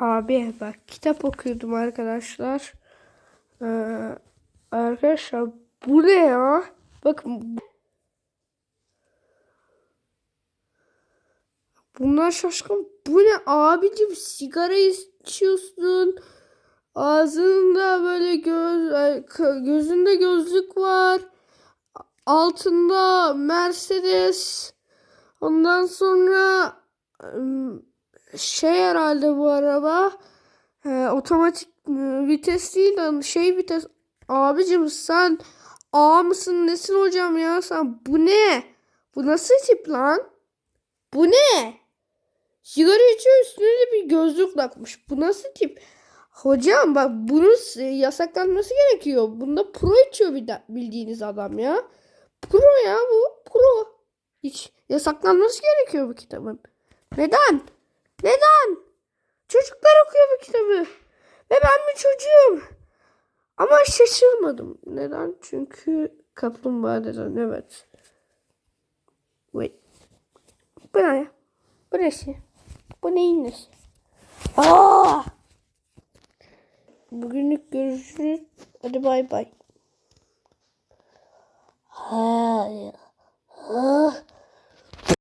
Abi bak kitap okuyordum arkadaşlar. Ee, arkadaşlar bu ne ya? Bakın bu- Bunlar şaşkın. Bu ne abicim sigara içiyorsun. Ağzında böyle göz k- gözünde gözlük var. Altında Mercedes. Ondan sonra şey herhalde bu araba. Ee, otomatik ıı, vites değil de şey vites. Abicim sen A mısın nesin hocam ya sen bu ne? Bu nasıl tip lan? Bu ne? Sigara içiyor üstüne de bir gözlük takmış. Bu nasıl tip? Hocam bak bunun s- yasaklanması gerekiyor. Bunda pro içiyor bir de, bildiğiniz adam ya. Pro ya bu. Pro. Hiç yasaklanması gerekiyor bu kitabın. Neden? Neden? Çocuklar okuyor bu kitabı. Ve ben bir çocuğum. Ama şaşırmadım. Neden? Çünkü kaplumbağa neden? Evet. Wait. Bu ne? Bu nesi? Bu neyin nesi? Aa! Bugünlük görüşürüz. Hadi bay bay.